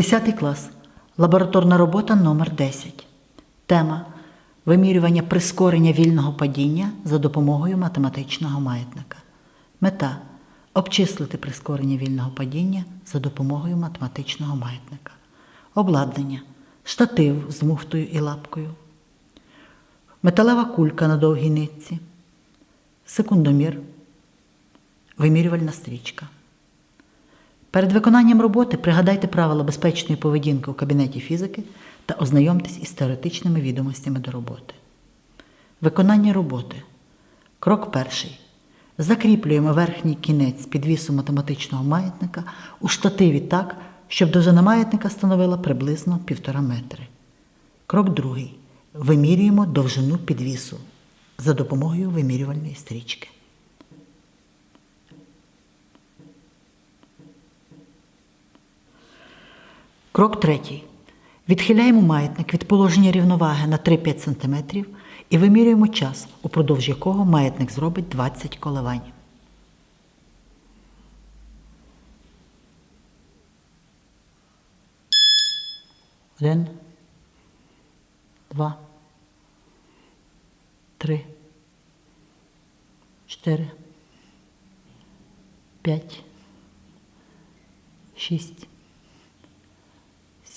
10 клас. Лабораторна робота номер 10. Тема вимірювання прискорення вільного падіння за допомогою математичного маятника. Мета обчислити прискорення вільного падіння за допомогою математичного маятника. Обладнання штатив з муфтою і лапкою. Металева кулька на довгій нитці. Секундомір. Вимірювальна стрічка. Перед виконанням роботи пригадайте правила безпечної поведінки у кабінеті фізики та ознайомтесь із теоретичними відомостями до роботи. Виконання роботи. Крок перший. Закріплюємо верхній кінець підвісу математичного маятника у штативі так, щоб довжина маятника становила приблизно 1,5 метри. Крок другий. Вимірюємо довжину підвісу за допомогою вимірювальної стрічки. Крок третій. Відхиляємо маятник від положення рівноваги на 3-5 см і вимірюємо час, упродовж якого маятник зробить 20 коливань. Один, два, три, чотири, п'ять, шість,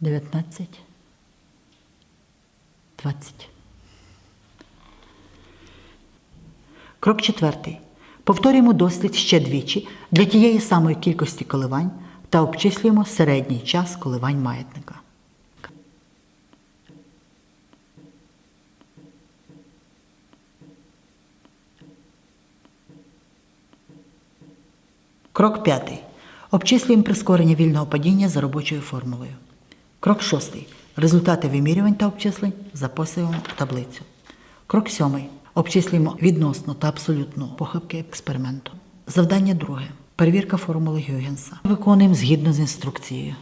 19, 20. Крок четвертий. Повторюємо дослід ще двічі для тієї самої кількості коливань та обчислюємо середній час коливань маятника. Крок п'ятий. Обчислюємо прискорення вільного падіння за робочою формулою. Крок шостий. Результати вимірювань та обчислень записуємо в таблицю. Крок сьомий. Обчислюємо відносно та абсолютну похибки експерименту. Завдання друге. Перевірка формули Гюгенса. Виконуємо згідно з інструкцією.